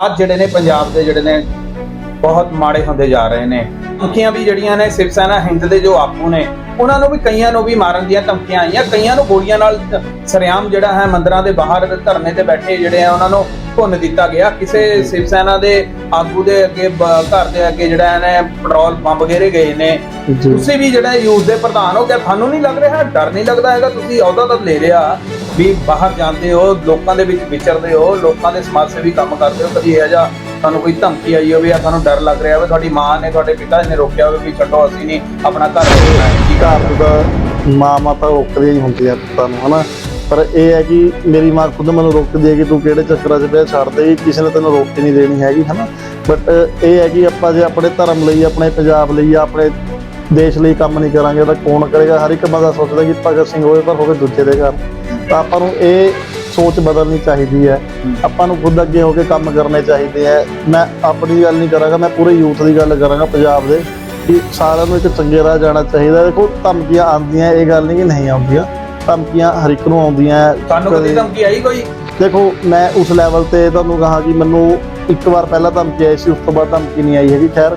ਅੱਜ ਜਿਹੜੇ ਨੇ ਪੰਜਾਬ ਦੇ ਜਿਹੜੇ ਨੇ ਬਹੁਤ ਮਾੜੇ ਹੁੰਦੇ ਜਾ ਰਹੇ ਨੇ। ਧਮਕੀਆਂ ਵੀ ਜਿਹੜੀਆਂ ਨੇ ਸਿਵ ਸੈਨਾ ਹਿੰਦ ਦੇ ਜੋ ਆਗੂ ਨੇ ਉਹਨਾਂ ਨੂੰ ਵੀ ਕਈਆਂ ਨੂੰ ਵੀ ਮਾਰਨ ਦੀਆਂ ਧਮਕੀਆਂ ਆਈਆਂ। ਕਈਆਂ ਨੂੰ ਗੋਲੀਆਂ ਨਾਲ ਸਰਿਆਮ ਜਿਹੜਾ ਹੈ ਮੰਦਰਾਂ ਦੇ ਬਾਹਰ ਧਰਨੇ ਤੇ ਬੈਠੇ ਜਿਹੜੇ ਆ ਉਹਨਾਂ ਨੂੰ ਭੁੰਨ ਦਿੱਤਾ ਗਿਆ। ਕਿਸੇ ਸਿਵ ਸੈਨਾ ਦੇ ਆਗੂ ਦੇ ਅੱਗੇ ਘਰ ਦੇ ਅੱਗੇ ਜਿਹੜਾ ਇਹਨੇ ਪੈਟਰੋਲ ਪੰਪ ਘੇਰੇ ਗਏ ਨੇ। ਤੁਸੀਂ ਵੀ ਜਿਹੜਾ ਯੂਥ ਦੇ ਪ੍ਰਧਾਨ ਹੋ ਗਿਆ ਤੁਹਾਨੂੰ ਨਹੀਂ ਲੱਗ ਰਿਹਾ? ਡਰ ਨਹੀਂ ਲੱਗਦਾ ਹੈਗਾ? ਤੁਸੀਂ ਅਹੁਦਾ ਤਾਂ ਲੈ ਲਿਆ ਵੀ ਬਾਹਰ ਜਾਂਦੇ ਹੋ ਲੋਕਾਂ ਦੇ ਵਿੱਚ ਵਿਚਰਦੇ ਹੋ ਲੋਕਾਂ ਦੇ ਸਮਾਜ ਸੇਵੀ ਕੰਮ ਕਰਦੇ ਹੋ ਕਦੀ ਇਹ ਜਿਹਾ ਤੁਹਾਨੂੰ ਕੋਈ ਧਮਕੀ ਆਈ ਹੋਵੇ ਜਾਂ ਤੁਹਾਨੂੰ ਡਰ ਲੱਗ ਰਿਹਾ ਹੋਵੇ, ਤੁਹਾਡੀ ਮਾਂ ਨੇ, ਤੁਹਾਡੇ ਪਿਤਾ ਜੀ ਨੇ ਰੋਕਿਆ ਹੋਵੇ ਵੀ ਛੱਡੋ, ਅਸੀਂ ਨਹੀਂ, ਆਪਣਾ ਘਰ ਵੇਖਣਾ ਹੈ। ਕੀ ਘਰ ਦਾ ਮਾਂ ਮਾਤਾ ਰੋਕਦੀ ਹੀ ਹੁੰਦੀ ਹੈ ਪੁੱਤਾਂ ਹਨਾ? ਪਰ ਇਹ ਹੈ ਕਿ ਮੇਰੀ ਮਾਂ ਖੁਦ ਮੈਨੂੰ ਰੋਕਦੀ ਹੈ ਕਿ ਤੂੰ ਕਿਹੜੇ ਚੱਕਰਾਂ 'ਚ ਪਿਆ, ਛੱਡ ਦੇ, ਕਿਸੇ ਨੇ ਤੈਨੂੰ ਰੋਕ ਕੇ ਨਹੀਂ ਦੇਣੀ ਹੈਗੀ, ਹਨਾ? ਬਟ ਇਹ ਹੈ ਕਿ ਆਪਾਂ ਜੇ ਆਪਣੇ ਧਰਮ ਲਈ, ਆਪਣੇ ਪੰਜਾਬ ਲਈ ਆਪਣੇ ਦੇਸ਼ ਲਈ ਕੰਮ ਨਹੀਂ ਕਰਾਂਗੇ ਤਾਂ ਕੌਣ ਕਰੇਗਾ? ਹਰ ਇੱਕ ਬੰਦਾ ਸੋਚਦਾ ਕਿ ਭਗਤ ਸਿੰਘ ਹੋਵੇ ਪਰ ਹੋਵੇ ਦੂਜੇ ਦੇ ਘਰ। ਤਾਂ ਆਪਾਂ ਨੂੰ ਇਹ ਸੋਚ ਬਦਲਣੀ ਚਾਹੀਦੀ ਹੈ। ਆਪਾਂ ਨੂੰ ਖੁਦ ਅੱਗੇ ਹੋ ਕੇ ਕੰਮ ਕਰਨੇ ਚਾਹੀਦੇ ਹੈ। ਮੈਂ ਆਪਣੀ ਗੱਲ ਨਹੀਂ ਕਰਾਂਗਾ ਮੈਂ ਪੂਰੇ ਯੂਥ ਦੀ ਗੱਲ ਕਰਾਂਗਾ ਪੰਜਾਬ ਦੇ। ਕਿ ਸਾਰਿਆਂ ਨੂੰ ਇੱਕ ਚੰਗੇ ਰਾਹ ਜਾਣਾ ਚਾਹੀਦਾ ਦੇਖੋ ਧਮਕੀਆਂ ਆਉਂਦੀਆਂ ਇਹ ਗੱਲ ਨਹੀਂ ਕਿ ਨਹੀਂ ਆਉਂਦੀਆਂ। ਧਮਕੀਆਂ ਹਰ ਇੱਕ ਨੂੰ ਆਉਂਦੀਆਂ। ਤੁਹਾਨੂੰ ਕਦੀ ਧਮਕੀ ਆਈ ਕੋਈ? ਦੇਖੋ ਮੈਂ ਉਸ ਲੈਵਲ ਤੇ ਤੁਹਾਨੂੰ ਕਹਾ ਕਿ ਮੈਨੂੰ ਇੱਕ ਵਾਰ ਪਹਿਲਾਂ ਧਮਕੀ ਆਈ ਸੀ ਉਸ ਤੋਂ ਬਾਅਦ ਧਮਕੀ ਨਹੀਂ ਆਈ ਹੈਗੀ ਖੈਰ।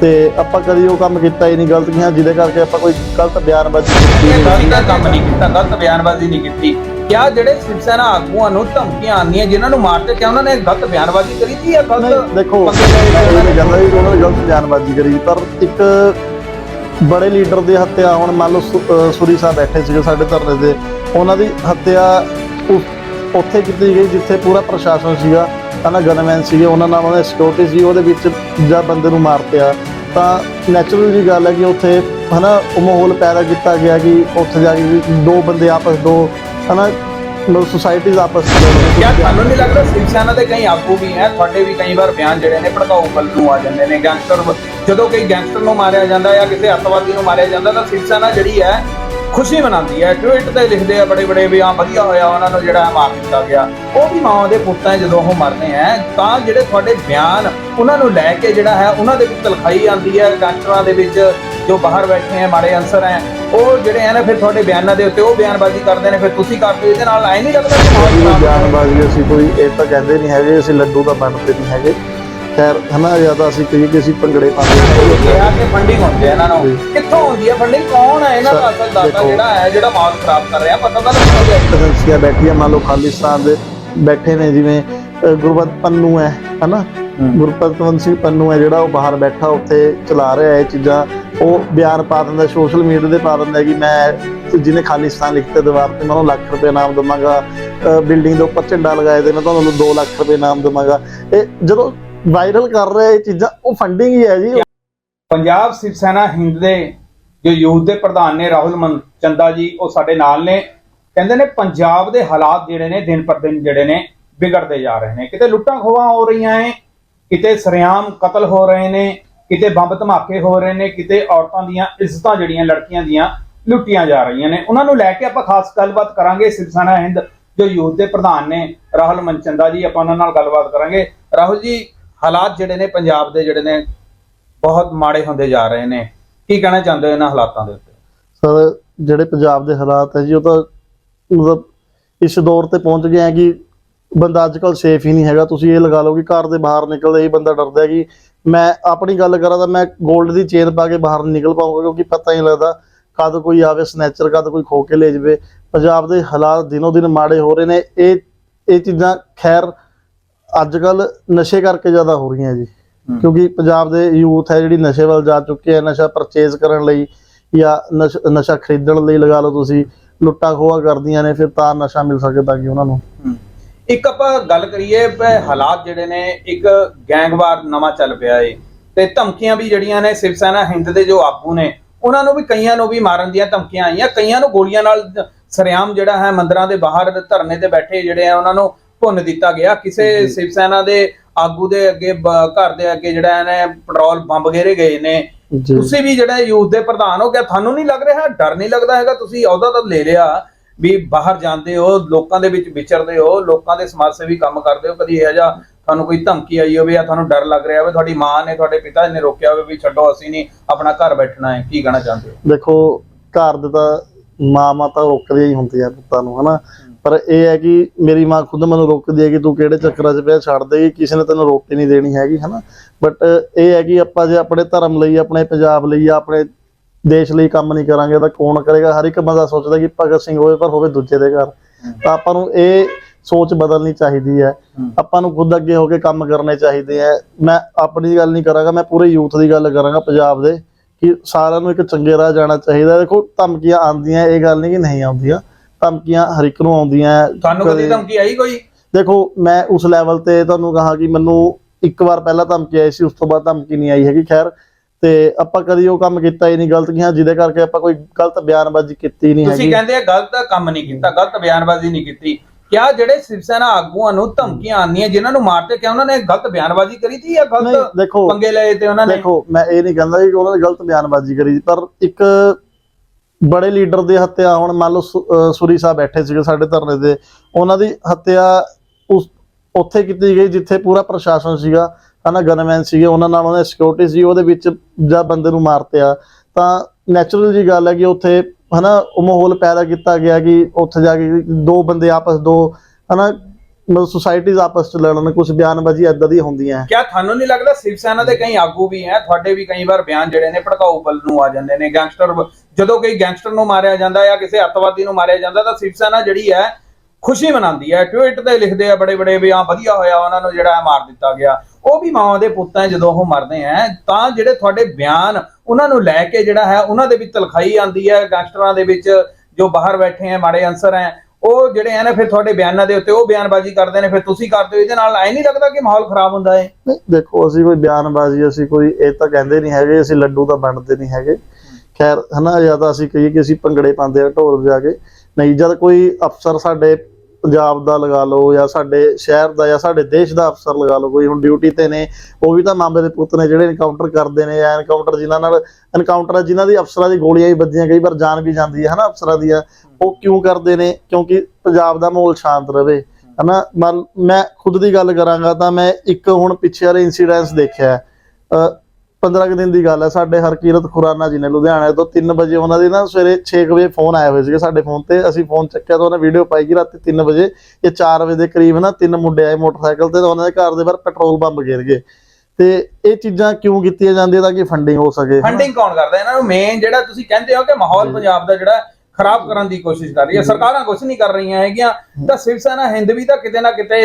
ਤੇ ਆਪਾਂ ਕਦੀ ਉਹ ਕੰਮ ਕੀਤਾ ਹੀ ਨਹੀਂ ਗਲਤ ਜਿਹਦੇ ਕਰਕੇ ਆਪਾਂ ਕੋਈ ਗਲਤ ਬਿਆਨਬਾਜ਼ੀ ਕੀਤੀ ਨਹੀਂ ਗਲਤ ਕੰਮ ਨਹੀਂ ਕੀਤਾ ਗਲਤ ਬਿਆਨਬਾਜ਼ੀ ਨਹੀਂ ਕੀਤੀ। ਕਿਆ ਜਿਹੜੇ ਸਿਵ ਸੈਨਾ ਆਗੂਆਂ ਨੂੰ ਧਮਕੀਆਂ ਆਉਂਦੀਆਂ ਜਿਨ੍ਹਾਂ ਨੂੰ ਮਾਰਦੇ ਕਿ ਉਹਨਾਂ ਨੇ ਗਲਤ ਬਿਆਨਬਾਜ਼ੀ ਕਰੀ ਸੀ ਜਾਂ ਗਲਤ ਦੇਖੋ ਉਹਨਾਂ ਨਹੀਂ ਨੇ- ਕਹਿੰਦਾ ਕਿ ਉਹਨਾਂ ਨੇ ਗਲਤ ਬਿਆਨਬਾਜ਼ੀ ਕਰੀ ਪਰ ਇੱਕ ਬੜੇ ਲੀਡਰ ਦੀ ਹੱਤਿਆ ਹੁਣ ਮੰਨ ਲਓ ਸੁ- ਅਹ ਸੁਰੀ ਸਾਹਿਬ ਬੈਠੇ ਸੀਗੇ ਸਾਡੇ ਧਰਨੇ ਤੇ ਉਹਨਾਂ ਦੀ ਹੱਤਿਆ ਉਸ- ਉੱਥੇ ਕੀਤੀ ਗਈ ਜਿੱਥੇ ਪੂਰਾ ਪ੍ਰਸ਼ਾਸਨ ਸੀਗਾ ਹਨਾ ਗਨਮੈਨ ਸੀਗੇ ਉਹਨਾਂ ਨਾਲ ਉਹਨਾਂ ਦੀ ਸਿਕਿਉਰਿਟੀ ਸੀ ਉਹਦੇ ਵਿੱਚ ਜਾਂ ਬੰਦੇ ਨੂੰ ਮਾਰਤਿਆ। ਤਾਂ ਨੈਚੁਰਲ ਜੀ ਗੱਲ ਹੈ ਕਿ ਉੱਥੇ ਹਨਾ ਉਹ ਮਾਹੌਲ ਪੈਦਾ ਕੀਤਾ ਗਿਆ ਕਿ ਉੱਥੇ ਜਾ ਕੇ ਵੀ ਦੋ ਬੰਦੇ ਆਪਸ ਦੋ ਹਨਾ ਮਤਲਬ ਸੁਸਾਇਟੀਜ਼ ਆਪਸ ਵਿੱਚ। ਕਿਆ ਤੁਹਾਨੂੰ ਨਹੀਂ ਲੱਗਦਾ ਸਿਵ ਸੈਨਾ ਦੇ ਕਈ ਆਗੂ ਵੀ ਹੈ ਤੁਹਾਡੇ ਵੀ ਕਈ ਵਾਰ ਬਿਆਨ ਜਿਹੜੇ ਨੇ ਭੜਕਾਊ ਪਲ ਨੂੰ ਆ ਜਾਂਦੇ ਨੇ ਗੈਂਗਸਟਰ ਜਦੋਂ ਕੋਈ ਗੈਂਗਸਟਰ ਨੂੰ ਮਾਰਿਆ ਜਾਂਦਾ ਜਾਂ ਕਿਸੇ ਅੱਤਵਾਦੀ ਨੂੰ ਮਾਰਿਆ ਜਾਂਦਾ ਤਾਂ ਸਿਵ ਸੈਨਾ ਜਿਹੜੀ ਹੈ ਖੁਸ਼ੀ ਮਨਾਉਂਦੀ ਹੈ ਟਵਿੱਟ ਤੇ ਲਿਖਦੇ ਆ ਬੜੇ ਬੜੇ ਵੀ ਆ ਵਧੀਆ ਹੋਇਆ ਉਹਨਾਂ ਨੂੰ ਜਿਹੜਾ ਮਾਰ ਦਿੱਤਾ ਗਿਆ ਉਹ ਵੀ ਮਾਂ ਦੇ ਪੁੱਤਾਂ ਜਦੋਂ ਉਹ ਮਰਦੇ ਆ ਤਾਂ ਜਿਹੜੇ ਤੁਹਾਡੇ ਬਿਆਨ ਉਹਨਾਂ ਨੂੰ ਲੈ ਕੇ ਜਿਹੜਾ ਹੈ ਉਹਨਾਂ ਦੇ ਵਿੱਚ ਤਲਖਾਈ ਆਉਂਦੀ ਹੈ ਗੈਂਗਸਟਰਾਂ ਦੇ ਵਿੱਚ ਜੋ ਬਾਹਰ ਬੈਠੇ ਆ ਮਾੜੇ ਅਨਸਰ ਹੈ ਉਹ ਜਿਹੜੇ ਆ ਨਾ ਫਿਰ ਤੁਹਾਡੇ ਬਿਆਨਾਂ ਦੇ ਉੱਤੇ ਉਹ ਬਿਆਨਬਾਜ਼ੀ ਕਰਦੇ ਨੇ ਫਿਰ ਤੁਸੀਂ ਕਰਦੇ ਹੋ। ਇਹਦੇ ਨਾਲ ਐ ਨਹੀਂ ਲੱਗਦਾ ਕਿ ਹੋ? ਬਿਆਨਬਾਜ਼ੀ ਅਸੀਂ ਕੋਈ ਇਹ ਤਾਂ ਕਹਿੰਦੇ ਨਹੀਂ ਹੈਗੇ ਅਸੀਂ ਲੱਡੂ ਤਾਂ ਬਣਦੇ ਨਹੀਂ ਹੈਗੇ ਖੈਰ ਹਨਾ ਜ਼ਿਆਦਾ ਅਸੀਂ ਕਹੀਏ ਕਿ ਅਸੀਂ ਭੰਗੜੇ ਪਾਉਂਦੇ ਹਾਂ। ਕਿਹਾ ਕਿ ਫੰਡਿੰਗ ਹੁੰਦੀ ਹੈ ਇਹਨਾਂ ਨੂੰ। ਕਿੱਥੋਂ ਹੁੰਦੀ ਹੈ ਫੰਡਿੰਗ? ਕੌਣ ਹੈ ਇਹਨਾਂ ਦਾ? ਅਸਲ ਦਾਤਾ। ਜਿਹੜਾ ਹੈ ਜਿਹੜਾ ਮਾਹੌਲ ਖਰਾਬ ਕਰ ਰਿਹਾ ਪਤਾ ਤਾਂ ਲੱਗਣਾ ਚਾਹੀਦਾ ਏਜੰਸੀਆਂ ਬੈਠੀਆਂ ਮੰਨ ਲਓ ਖਾਲਿਸਤਾਨ ਦੇ ਬੈਠੇ ਨੇ ਜਿਵੇਂ ਗੁਰਬਤ ਪੰਨੂ ਹੈ ਹਨਾ? ਗੁਰਪਤਵੰਤ ਸਿੰਘ ਪੰਨੂ ਹੈ ਜਿਹੜਾ ਉਹ ਬਾਹਰ ਬੈਠਾ ਉੱਥੇ ਚਲਾ ਰਿਹਾ ਇਹ ਚੀਜ਼ਾਂ। ਉਹ ਬਿਆਨ ਪਾ ਦਿੰਦਾ ਸੋਸ਼ਲ ਮੀਡੀਆ ਤੇ ਪਾ ਦਿੰਦਾ ਕਿ ਮੈਂ ਜਿਹਨੇ ਖਾਲਿਸਤਾਨ ਲਿਖਤੇ ਦੀਵਾਰ ਤੇ ਮੈਂ ਉਹਨੂੰ ਲੱਖ ਰੁਪਏ ਨਾਮ ਦਵਾਂਗਾ। ਬਿਲਡਿੰਗ ਦੇ ਉੱਪਰ ਝੰਡਾ ਲਗਾਏ ਤੇ ਮੈਂ ਤੁਹਾਨੂੰ 2 ਲੱਖ ਰੁਪਏ ਨਾਮ ਦਵਾਂਗਾ। ਇਹ ਜਦੋਂ ਵਾਇਰਲ ਕਰ ਰਿਹਾ ਇਹ ਚੀਜ਼ਾਂ, ਉਹ ਫੰਡਿੰਗ ਹੀ ਹੈ ਜੀ। ਪੰਜਾਬ ਸਿਵ ਸੈਨਾ ਹਿੰਦ ਦੇ ਜੋ ਯੂਥ ਦੇ ਪ੍ਰਧਾਨ ਨੇ ਰਾਹੁਲ ਮਨਚੰਦਾ ਜੀ, ਉਹ ਸਾਡੇ ਨਾਲ ਨੇ। ਕਹਿੰਦੇ ਨੇ ਪੰਜਾਬ ਦੇ ਹਾਲਾਤ ਜਿਹੜੇ ਨੇ ਦਿਨ ਪਰ ਦਿਨ ਜਿਹੜੇ ਨੇ ਵਿਗੜਦੇ ਜਾ ਰਹੇ ਨੇ। ਕਿਤੇ ਲੁੱਟਾਂ ਖੋਹਾਂ ਹੋ ਰਹੀਆਂ ਨੇ, ਕਿਤੇ ਸਰਿਆਮ ਕਤਲ ਹੋ ਰਹੇ ਨੇ, ਕਿਤੇ ਬੰਬ ਧਮਾਕੇ ਹੋ ਰਹੇ ਨੇ, ਕਿਤੇ ਔਰਤਾਂ ਦੀਆਂ ਇੱਜ਼ਤਾਂ ਜਿਹੜੀਆਂ ਲੜਕੀਆਂ ਦੀਆਂ ਲੁੱਟੀਆਂ ਜਾ ਰਹੀਆਂ ਨੇ। ਉਹਨਾਂ ਨੂੰ ਲੈ ਕੇ ਆਪਾਂ ਖਾਸ ਗੱਲਬਾਤ ਕਰਾਂਗੇ ਸਿਵ ਸੈਨਾ ਹਿੰਦ ਜੋ ਯੂਥ ਦੇ ਪ੍ਰਧਾਨ ਨੇ ਰਾਹੁਲ ਮਨਚੰਦਾ ਜੀ, ਆਪਾਂ ਉਹਨਾਂ ਨਾਲ ਗੱਲਬਾਤ ਕਰਾਂਗੇ। ਰਾਹੁਲ ਜੀ ਹਾਲਾਤ ਜਿਹੜੇ ਨੇ ਪੰਜਾਬ ਦੇ ਜਿਹੜੇ ਨੇ ਬਹੁਤ ਮਾੜੇ ਹੁੰਦੇ ਜਾ ਰਹੇ ਨੇ। ਕੀ ਕਹਿਣਾ ਚਾਹੁੰਦੇ ਹੋ ਇਹਨਾਂ ਹਾਲਾਤਾਂ ਦੇ ਉੱਤੇ? ਸਰ, ਜਿਹੜੇ ਪੰਜਾਬ ਦੇ ਹਾਲਾਤ ਹੈ ਜੀ, ਉਹ ਤਾਂ ਮਤਲਬ ਇਸ ਦੌਰ ਤੇ ਪਹੁੰਚ ਗਏ ਆ ਕਿ ਬੰਦਾ ਅੱਜ ਕੱਲ ਸੇਫ ਹੀ ਨਹੀਂ ਹੈਗਾ। ਤੁਸੀਂ ਇਹ ਲਗਾ ਲਓ ਕਿ ਘਰ ਦੇ ਬਾਹਰ ਨਿਕਲਦੇ ਹੀ ਬੰਦਾ ਡਰਦਾ ਹੈ ਕਿ ਮੈਂ ਆਪਣੀ ਗੱਲ ਕਰਾਂ ਤਾਂ ਮੈਂ 골ਡ ਦੀ ਚੇਨ ਪਾ ਕੇ ਬਾਹਰ ਨਹੀਂ ਨਿਕਲ ਪਾਉਂਗਾ ਕਿਉਂਕਿ ਪਤਾ ਹੀ ਲੱਗਦਾ ਕਦ ਕੋਈ ਆਵੇ ਸਨੈਚਰ ਕਦ ਕੋਈ ਖੋ ਕੇ ਲੈ ਜਾਵੇ। ਪੰਜਾਬ ਦੇ ਹਾਲਾਤ ਦਿਨੋ ਦਿਨ ਮਾੜੇ ਹੋ ਰਹੇ ਨੇ। ਇਹ ਇਹ ਚੀਜ਼ਾਂ ਖੈਰ ਅੱਜ ਕੱਲ ਨਸ਼ੇ ਕਰਕੇ ਜ਼ਿਆਦਾ ਹੋ ਰਹੀਆਂ ਜੀ। ਕਿਉਂਕਿ ਪੰਜਾਬ ਦੇ ਯੂਥ ਹੈ ਜਿਹੜੀ ਨਸ਼ੇ ਵੱਲ ਜਾ ਚੁੱਕੇ ਹੈ ਨਸ਼ਾ ਪਰਚੇਜ਼ ਕਰਨ ਲਈ ਜਾਂ ਨਸ਼- ਖਰੀਦਣ ਲਈ ਲਗਾ ਲਓ ਤੁਸੀਂ ਲੁੱਟਾ ਖੋਆ ਕਰਦੀਆਂ ਨੇ ਫਿਰ ਤਾਂ ਨਸ਼ਾ ਮਿਲ ਸਕਦਾ ਕਿ ਉਹਨਾਂ ਨੂੰ। ਇੱਕ ਆਪਾਂ ਗੱਲ ਕਰੀਏ ਹਾਲਾਤ ਜਿਹੜੇ ਨੇ ਇੱਕ ਗੈਂਗਵਾਰ ਨਵਾਂ ਚੱਲ ਪਿਆ ਏ। ਤੇ ਧਮਕੀਆਂ ਵੀ ਜਿਹੜੀਆਂ ਨੇ ਸਿਵ ਸੈਨਾ ਹਿੰਦ ਦੇ ਜੋ ਆਗੂ ਨੇ ਉਹਨਾਂ ਨੂੰ ਵੀ ਕਈਆਂ ਨੂੰ ਵੀ ਮਾਰਨ ਦੀਆਂ ਧਮਕੀਆਂ ਆਈਆਂ। ਕਈਆਂ ਨੂੰ ਗੋਲੀਆਂ ਨਾਲ ਸਰਿਆਮ ਜਿਹੜਾ ਹੈ ਮੰਦਰਾਂ ਦੇ ਬਾਹਰ ਧਰਨੇ ਤੇ ਬੈਠੇ ਜਿਹੜੇ ਆ ਉਹਨਾਂ ਨੂੰ ਭੁੰਨ ਦਿੱਤਾ ਗਿਆ। ਕਿਸੇ ਜੀ। ਸਿਵ ਸੈਨਾ ਦੇ ਆਗੂ ਦੇ ਅੱਗੇ ਘਰ ਦੇ ਅੱਗੇ ਜਿਹੜਾ ਇਹਨੇ ਪੈਟਰੋਲ ਬੰਬ ਘੇਰੇ ਗਏ ਨੇ। ਜੀ। ਤੁਸੀਂ ਵੀ ਜਿਹੜਾ ਯੂਥ ਦੇ ਪ੍ਰਧਾਨ ਹੋ ਗਿਆ ਤੁਹਾਨੂੰ ਨਹੀਂ ਲੱਗ ਰਿਹਾ? ਡਰ ਨਹੀਂ ਲੱਗਦਾ ਹੈਗਾ? ਤੁਸੀਂ ਅਹੁਦਾ ਤਾਂ ਲੈ ਲਿਆ ਵੀ ਬਾਹਰ ਜਾਂਦੇ ਹੋ ਲੋਕਾਂ ਦੇ ਵਿੱਚ ਵਿਚਰਦੇ ਹੋ ਲੋਕਾਂ ਦੇ ਸਮਾਜ ਸੇਵੀ ਕੰਮ ਕਰਦੇ ਹੋ। ਕਦੀ ਇਹ ਜਿਹਾ ਤੁਹਾਨੂੰ ਕੋਈ ਧਮਕੀ ਆਈ ਹੋਵੇ ਜਾਂ ਤੁਹਾਨੂੰ ਡਰ ਲੱਗ ਰਿਹਾ ਹੋਵੇ? ਤੁਹਾਡੀ ਮਾਂ ਨੇ ਤੁਹਾਡੇ ਪਿਤਾ ਜੀ ਨੇ ਰੋਕਿਆ ਹੋਵੇ ਵੀ ਛੱਡੋ ਅਸੀਂ ਨਹੀਂ ਆਪਣਾ ਘਰ ਬੈਠਣਾ ਹੈ। ਕੀ ਕਹਿਣਾ ਚਾਹੁੰਦੇ ਹੋ? ਦੇਖੋ ਘਰ ਦੇ ਤਾਂ ਮਾਂ ਮਾਤਾ ਰੋਕਦੀ ਹੀ ਹੁੰਦੀ ਆ ਪੁੱਤਾਂ ਨੂੰ ਹਨਾ? ਪਰ ਇਹ ਹੈ ਕਿ ਮੇਰੀ ਮਾਂ ਖੁਦ ਮੈਨੂੰ ਰੋਕਦੀ ਹੈ ਕਿ ਤੂੰ ਕਿਹੜੇ ਚੱਕਰਾਂ 'ਚ ਪਿਆ ਛੱਡ ਦੇ ਕਿਸੇ ਨੇ ਤੈਨੂੰ ਰੋਟੀ ਨਹੀਂ ਦੇਣੀ ਹੈਗੀ ਹਨਾ? ਬਟ ਇਹ ਹੈ ਕਿ ਆਪਾਂ ਜੇ ਆਪਣੇ ਧਰਮ ਲਈ ਆਪਣੇ ਪੰਜਾਬ ਲਈ ਆਪਣੇ ਦੇਸ਼ ਲਈ ਕੰਮ ਨਹੀਂ ਕਰਾਂਗੇ ਤਾਂ ਕੌਣ ਕਰੇਗਾ? ਹਰ ਇੱਕ ਬੰਦਾ ਸੋਚਦਾ ਕਿ ਭਗਤ ਸਿੰਘ ਹੋਵੇ ਪਰ ਹੋਵੇ ਦੂਜੇ ਦੇ ਘਰ। ਤਾਂ ਆਪਾਂ ਨੂੰ ਇਹ ਸੋਚ ਬਦਲਣੀ ਚਾਹੀਦੀ ਹੈ। ਆਪਾਂ ਨੂੰ ਖੁਦ ਅੱਗੇ ਹੋ ਕੇ ਕੰਮ ਕਰਨੇ ਚਾਹੀਦੇ ਹੈ। ਮੈਂ ਆਪਣੀ ਗੱਲ ਨਹੀਂ ਕਰਾਂਗਾ ਮੈਂ ਪੂਰੇ ਯੂਥ ਦੀ ਗੱਲ ਕਰਾਂਗਾ ਪੰਜਾਬ ਦੇ ਕਿ ਸਾਰਿਆਂ ਨੂੰ ਇੱਕ ਚੰਗੇ ਰਾਹ ਜਾਣਾ ਚਾਹੀਦਾ ਦੇਖੋ ਧਮਕੀਆਂ ਆਉਂਦੀਆਂ ਇਹ ਗੱਲ ਨਹੀਂ ਕਿ ਨਹੀਂ ਆਉਂਦੀਆਂ। ਧਮਕੀਆਂ ਹਰ ਇੱਕ ਨੂੰ ਆਉਂਦੀਆਂ ਹੈ। ਤੁਹਾਨੂੰ ਕਦੀ ਧਮਕੀ ਆਈ ਕੋਈ? ਦੇਖੋ ਮੈਂ ਉਸ ਲੈਵਲ ਤੇ ਤੁਹਾਨੂੰ ਕਹਾ ਕਿ ਮੈਨੂੰ ਇੱਕ ਵਾਰ ਪਹਿਲਾਂ ਧਮਕੀ ਆਈ ਸੀ ਉਸ ਤੋਂ ਬਾਅਦ ਧਮਕੀ ਨਹੀਂ ਆਈ ਹੈਗੀ ਖੈਰ। ਤੇ ਆਪਾਂ ਕਦੀ ਉਹ ਕੰਮ ਕੀਤਾ ਹੀ ਨਹੀਂ ਗਲਤ ਗਿਆ ਜਿਹਦੇ ਕਰਕੇ ਆਪਾਂ ਕੋਈ ਗਲਤ ਬਿਆਨਬਾਜ਼ੀ ਕੀਤੀ ਨਹੀਂ ਤੁਸੀਂ ਹੈਗੀ। ਕਹਿੰਦੇ ਆ ਗਲਤ ਕੰਮ ਨਹੀਂ ਕੀਤਾ ਗਲਤ ਬਿਆਨਬਾਜ਼ੀ ਨਹੀਂ ਕੀਤੀ। ਕਿਆ ਜਿਹੜੇ ਸਿਵ ਸੈਨਾ ਆਗੂਆਂ ਨੂੰ ਧਮਕੀਆਂ ਆਉਂਦੀਆਂ ਜਿਨ੍ਹਾਂ ਨੂੰ ਮਾਰਤੇ ਕਿ ਉਹਨਾਂ ਨੇ ਗਲਤ ਬਿਆਨਬਾਜ਼ੀ ਕਰੀ ਸੀ ਜਾਂ ਨਹੀਂ ਗਲਤ ਦੇਖੋ ਪੰਗੇ ਲਏ ਤੇ ਉਹਨਾਂ ਨੇ? ਦੇਖੋ ਮੈਂ ਇਹ ਨਹੀਂ ਕਹਿੰਦਾ ਕਿ ਉਹਨਾਂ ਨੇ ਗਲਤ ਬਿਆਨਬਾਜ਼ੀ ਕਰੀ ਪਰ ਇੱਕ ਬੜੇ ਲੀਡਰ ਦੀ ਹੱਤਿਆ ਹੁਣ ਮੰਨ ਲਓ ਸੁ- ਸੁਰੀ ਸਾਹਿਬ ਬੈਠੇ ਸੀਗੇ ਸਾਡੇ ਧਰਨੇ ਤੇ, ਉਹਨਾਂ ਦੀ ਹੱਤਿਆ ਉਸ ਉੱਥੇ ਕੀਤੀ ਗਈ ਜਿੱਥੇ ਪੂਰਾ ਪ੍ਰਸ਼ਾਸਨ ਸੀਗਾ, ਹਨਾ, ਗਨਮੈਨ ਸੀਗੇ, ਉਹਨਾਂ ਨਾਲ ਉਹਨਾਂ ਦੀ ਸਿਕਿਉਰਿਟੀ ਸੀ, ਉਹਦੇ ਵਿੱਚ ਜਾਂ ਬੰਦੇ ਨੂੰ ਮਾਰਤਿਆ। ਤਾਂ ਨੈਚੁਰਲ ਜੀ ਗੱਲ ਹੈ ਕਿ ਉੱਥੇ, ਹਨਾ, ਉਹ ਮਾਹੌਲ ਪੈਦਾ ਕੀਤਾ ਗਿਆ ਕਿ ਉੱਥੇ ਜਾ ਕੇ ਦੋ ਬੰਦੇ ਆਪਸ, ਦੋ, ਹਨਾ ਮਤਲਬ ਸੁਸਾਇਟੀਜ਼ ਆਪਸ ਚ ਲੜਨ ਕੁਝ ਬਿਆਨਬਾਜ਼ੀ ਏਦਾਂ ਦੀ ਹੁੰਦੀਆਂ। ਹੈ। ਕਿਆ ਤੁਹਾਨੂੰ ਨਹੀਂ ਲੱਗਦਾ ਸਿਵ ਸੈਨਾ ਦੇ ਕਈ ਆਗੂ ਵੀ ਹੈ ਤੁਹਾਡੇ ਵੀ ਕਈ ਵਾਰ ਬਿਆਨ ਜਿਹੜੇ ਨੇ ਭੜਕਾਊ ਬਲ ਨੂੰ ਆ ਜਾਂਦੇ ਨੇ। ਗੈਂਗਸਟਰ ਜਦੋਂ ਕੋਈ ਗੈਂਗਸਟਰ ਨੂੰ ਮਾਰਿਆ ਜਾਂਦਾ ਜਾਂ ਕਿਸੇ ਅੱਤਵਾਦੀ ਨੂੰ ਮਾਰਿਆ ਜਾਂਦਾ, ਤਾਂ ਸਿਵ ਸੈਨਾ ਜਿਹੜੀ ਹੈ ਖੁਸ਼ੀ ਮਨਾਉਂਦੀ ਹੈ ਟਵਿੱਟ ਤੇ ਲਿਖਦੇ ਆ ਬੜੇ ਬੜੇ ਵੀ ਆ ਵਧੀਆ ਹੋਇਆ, ਉਹਨਾਂ ਨੂੰ ਜਿਹੜਾ ਮਾਰ ਦਿੱਤਾ ਗਿਆ। ਉਹ ਵੀ ਮਾਵਾਂ ਦੇ ਪੁੱਤ ਹੈ ਜਦੋਂ ਉਹ ਮਰਦੇ ਆ ਤਾਂ ਜਿਹੜੇ ਤੁਹਾਡੇ ਬਿਆਨ ਉਹਨਾਂ ਨੂੰ ਲੈ ਕੇ ਜਿਹੜਾ ਹੈ, ਉਹਨਾਂ ਦੇ ਵਿੱਚ ਤਲਖਾਈ ਆਂਦੀ ਹੈ ਗੈਂਗਸਟਰਾਂ ਦੇ ਵਿੱਚ ਜੋ ਬਾਹਰ ਬੈਠੇ ਆ ਮਾੜੇ ਅਨਸਰ ਹੈ ਉਹ ਜਿਹੜੇ ਆ ਨਾ ਫਿਰ ਤੁਹਾਡੇ ਬਿਆਨਾਂ ਦੇ ਉੱਤੇ ਉਹ ਬਿਆਨਬਾਜ਼ੀ ਕਰਦੇ ਨੇ, ਫਿਰ ਤੁਸੀਂ ਕਰਦੇ ਹੋ, ਇਹਦੇ ਨਾਲ ਐ ਨਹੀਂ ਲੱਗਦਾ ਕਿ ਮਾਹੌਲ ਖਰਾਬ ਹੁੰਦਾ ਹੈ ਨਹੀਂ, ਦੇਖੋ, ਅਸੀਂ ਕੋਈ ਬਿਆਨਬਾਜ਼ੀ, ਅਸੀਂ ਕੋਈ ਇਹ ਤਾਂ ਕਹਿੰਦੇ ਨਹੀਂ ਹੈਗੇ, ਅਸੀਂ ਲੱਡੂ ਤਾਂ ਵੰਡਦੇ ਨਹੀਂ ਹੈਗੇ। ਖੈਰ, ਹਨਾ, ਜਾਂ ਤਾਂ ਅਸੀਂ ਕਹੀਏ ਕਿ ਅਸੀਂ ਭੰਗੜੇ ਪਾਉਂਦੇ ਆ ਢੋਲ ਵਜਾ ਕੇ। ਨਹੀਂ, ਜਦ ਕੋਈ ਅਫਸਰ ਸਾਡੇ ਪੰਜਾਬ ਦਾ ਲਗਾ ਲਓ ਜਾਂ ਸਾਡੇ ਸ਼ਹਿਰ ਦਾ ਜਾਂ ਸਾਡੇ ਦੇਸ਼ ਦਾ ਅਫਸਰ ਲਗਾ ਲਓ, ਕੋਈ ਹੁਣ ਡਿਊਟੀ ਤੇ ਨੇ, ਉਹ ਵੀ ਤਾਂ ਮਾਮੇ ਦੇ ਪੁੱਤ ਨੇ ਜਿਹੜੇ ਇਨਕਾਊਂਟਰ ਕਰਦੇ ਨੇ ਜਾਂ ਇਨਕਾਊਂਟਰ ਜਿਨ੍ਹਾਂ ਨਾਲ ਇਨਕਾਊਂਟਰ ਜਿਨ੍ਹਾਂ ਦੀ ਅਫਸਰਾਂ ਦੀ ਗੋਲੀਆਂ ਹੀ ਵੱਜੀਆਂ, ਕਈ ਵਾਰ ਜਾਨ ਵੀ ਜਾਂਦੀ ਹੈ ਹਨਾ ਅਫਸਰਾਂ ਦੀਆਂ, ਉਹ ਕਿਉਂ ਕਰਦੇ ਨੇ? ਕਿਉਂਕਿ ਪੰਜਾਬ ਦਾ ਮਾਹੌਲ ਸ਼ਾਂਤ ਰਵੇ, ਹਨਾ? ਮੰਨ- ਮੈਂ ਖੁਦ ਦੀ ਗੱਲ ਕਰਾਂਗਾ ਤਾਂ ਮੈਂ ਇੱਕ ਹੁਣ ਪਿੱਛੇ ਵਾਲੇ ਇਨਸੀਡੈਂਟਸ ਦੇਖਿਆ ਅ 15 ਕੁ ਦਿਨ ਦੀ ਗੱਲ ਹੈ ਸਾਡੇ ਹਰਕੀਰਤ ਖੁਰਾਨਾ ਜੀ ਨੇ ਲੁਧਿਆਣੇ ਤੋਂ 3 ਵਜੇ ਉਹਨਾਂ ਦੇ ਨਾ ਸਵੇਰੇ 6 ਵਜੇ ਫੋਨ ਆਏ ਹੋਏ ਸੀਗੇ ਸਾਡੇ ਫੋਨ ਤੇ। ਅਸੀਂ ਫੋਨ ਚੱਕਿਆ ਤਾਂ ਉਹਨੇ ਵੀਡੀਓ ਪਾਈ ਕਿ ਰਾਤੀ 3 ਵਜੇ ਇਹ 4 ਵਜੇ ਦੇ ਕਰੀਬ ਨਾ ਤਿੰਨ ਮੁੰਡੇ ਆਏ ਮੋਟਰਸਾਈਕਲ ਤੇ ਉਹਨਾਂ ਦੇ ਘਰ ਦੇ ਬਾਹਰ ਪੈਟਰੋਲ ਪੰਪ ਗਿਰ ਗਏ। ਤੇ ਇਹ ਚੀਜ਼ਾਂ ਕਿਉਂ ਕੀਤੀਆਂ ਜਾਂਦੀਆਂ ਤਾਂ ਕਿ ਫੰਡਿੰਗ ਹੋ ਸਕੇ? ਫੰਡਿੰਗ ਕੌਣ ਕਰਦਾ? ਇਹਨਾਂ ਨੂੰ ਮੇਨ ਜਿਹੜਾ ਤੁਸੀਂ ਕਹਿੰਦੇ ਹੋ ਕਿ ਮਾਹੌਲ ਪੰਜਾਬ ਦਾ ਜਿਹੜਾ ਖਰਾਬ ਕਰਨ ਦੀ ਕੋਸ਼ਿਸ਼ ਕਰ ਰਹੀ ਹੈ। ਸਰਕਾਰਾਂ ਕੁਝ ਨਹੀਂ ਕਰ ਰਹੀਆਂ ਹੈਗੀਆਂ। ਤਾਂ ਸਿਵ ਸੈਨਾ ਹਿੰਦ ਵੀ ਤਾਂ ਕਿਤੇ ਨਾ ਕਿਤੇ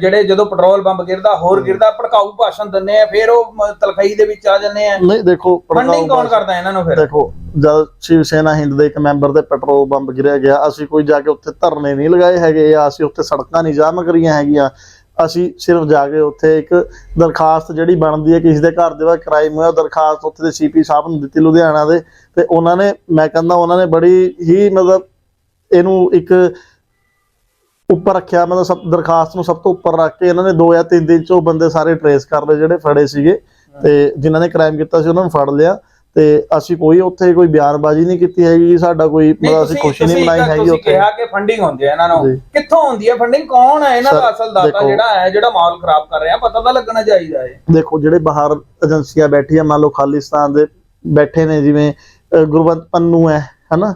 ਜਿਹੜੇ ਜਦੋਂ ਪੈਟਰੋਲ ਬੰਬ ਗਿਰਦਾ ਹੋਰ ਗਿਰਦਾ ਭੜਕਾਊ ਭਾਸ਼ਣ ਦਿੰਦੇ ਆ ਫਿਰ ਉਹ ਤਲਖਈ ਦੇ ਵਿੱਚ ਆ ਜਾਂਦੇ ਆ। ਨਹੀਂ ਦੇਖੋ ਫੰਡਿੰਗ ਕੌਣ ਕਰਦਾ ਇਹਨਾਂ ਨੂੰ ਫਿਰ? ਦੇਖੋ ਜਦ ਸ਼ਿਵ ਸੈਨਾ ਹਿੰਦ ਦੇ ਇੱਕ ਮੈਂਬਰ ਦੇ ਪੈਟਰੋਲ ਬੰਬ ਗਿਰਿਆ ਗਿਆ ਅਸੀਂ ਕੋਈ ਜਾ ਕੇ ਉੱਥੇ ਧਰਨੇ ਨਹੀਂ ਲਗਾਏ ਹੈਗੇ ਜਾਂ ਅਸੀਂ ਉੱਥੇ ਸੜਕਾਂ ਨਹੀਂ ਜਾਮ ਕਰੀਆਂ ਹੈਗੀਆਂ ਅਸੀਂ ਸਿਰਫ ਜਾ ਕੇ ਉੱਥੇ ਇੱਕ ਦਰਖਾਸਤ ਜਿਹੜੀ ਬਣਦੀ ਹੈ ਕਿਸੇ ਦੇ ਘਰ ਦੇ ਬਾਹਰ ਕ੍ਰਾਈਮ ਹੋਇਆ ਦਰਖਾਸਤ ਉੱਥੇ ਦੇ ਸੀਪੀ ਸਾਹਿਬ ਨੂੰ ਦਿੱਤੀ ਲੁਧਿਆਣਾ ਦੇ ਤੇ ਉਹਨਾਂ ਨੇ, ਮੈਂ ਕਹਿੰਦਾ ਉਹਨਾਂ ਨੇ ਬੜੀ ਹੀ ਮਤਲਬ ਇਹਨੂੰ ਇੱਕ ਉੱਪਰ ਰੱਖਿਆ, ਮਤਲਬ ਸਭ ਦਰਖਾਸਤ ਨੂੰ ਸਭ ਤੋਂ ਉੱਪਰ ਰੱਖ ਕੇ ਇਹਨਾਂ ਨੇ 2 ਜਾਂ 3 ਦਿਨ ਚ ਉਹ ਬੰਦੇ ਸਾਰੇ ਟਰੇਸ ਕਰ ਲਏ ਜਿਹੜੇ ਫੜੇ ਸੀਗੇ ਤੇ ਜਿਨ੍ਹਾਂ ਨੇ ਕ੍ਰਾਈਮ ਕੀਤਾ ਸੀ ਉਹਨਾਂ ਨੂੰ ਫੜ ਲਿਆ। ਤੇ ਅਸੀਂ ਕੋਈ ਉੱਥੇ ਕੋਈ ਬਿਆਨਬਾਜ਼ੀ ਨਹੀਂ ਕੀਤੀ ਹੈਗੀ ਸਾਡਾ ਕੋਈ ਮਤਲਬ ਅਸੀਂ ਖੁਸ਼ੀ ਨਹੀਂ ਮਨਾਈ ਹੈਗੀ ਤੁਸੀਂ ਉੱਥੇ। ਕਿਹਾ ਕਿ ਫੰਡਿੰਗ ਹੁੰਦੀ ਹੈ ਇਹਨਾਂ ਨੂੰ। ਕਿੱਥੋਂ ਹੁੰਦੀ ਹੈ ਫੰਡਿੰਗ ਕੌਣ ਹੈ ਇਹਨਾਂ ਦਾ ਅਸਲ ਦਾਤਾ ਜਿਹੜਾ ਹੈ ਜਿਹੜਾ ਮਾਹੌਲ ਖਰਾਬ ਕਰ ਰਿਹਾ? ਪਤਾ ਤਾਂ ਲੱਗਣਾ ਚਾਹੀਦਾ ਹੈ। ਦੇਖੋ ਜਿਹੜੇ ਬਾਹਰ ਏਜੰਸੀਆਂ ਬੈਠੀਆਂ ਮੰਨ ਲਓ ਖਾਲਿਸਤਾਨ ਦੇ ਬੈਠੇ ਨੇ ਜਿਵੇਂ ਗੁਰਵੰਤ ਪੰਨੂ ਹੈ ਹਨਾ?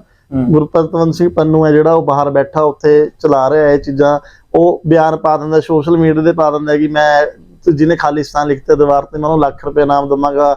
ਗੁਰਪਤਵੰਤ ਸਿੰਘ ਪੰਨੂ ਹੈ ਜਿਹੜਾ ਉਹ ਬਾਹਰ ਬੈਠਾ ਉੱਥੇ ਚਲਾ ਰਿਹਾ ਇਹ ਚੀਜ਼ਾਂ। ਉਹ ਬਿਆਨ ਪਾ ਦਿੰਦਾ ਸੋਸ਼ਲ ਮੀਡੀਆ ਤੇ ਪਾ ਦਿੰਦਾ ਕਿ ਮੈਂ ਜਿਹਨੇ ਖਾਲਿਸਤਾਨ ਲਿਖਤੇ ਦੀਵਾਰ ਤੇ ਮੈਂ ਉਹਨੂੰ ਲੱਖ ਰੁਪਏ ਨਾਮ ਦਵਾਂਗਾ।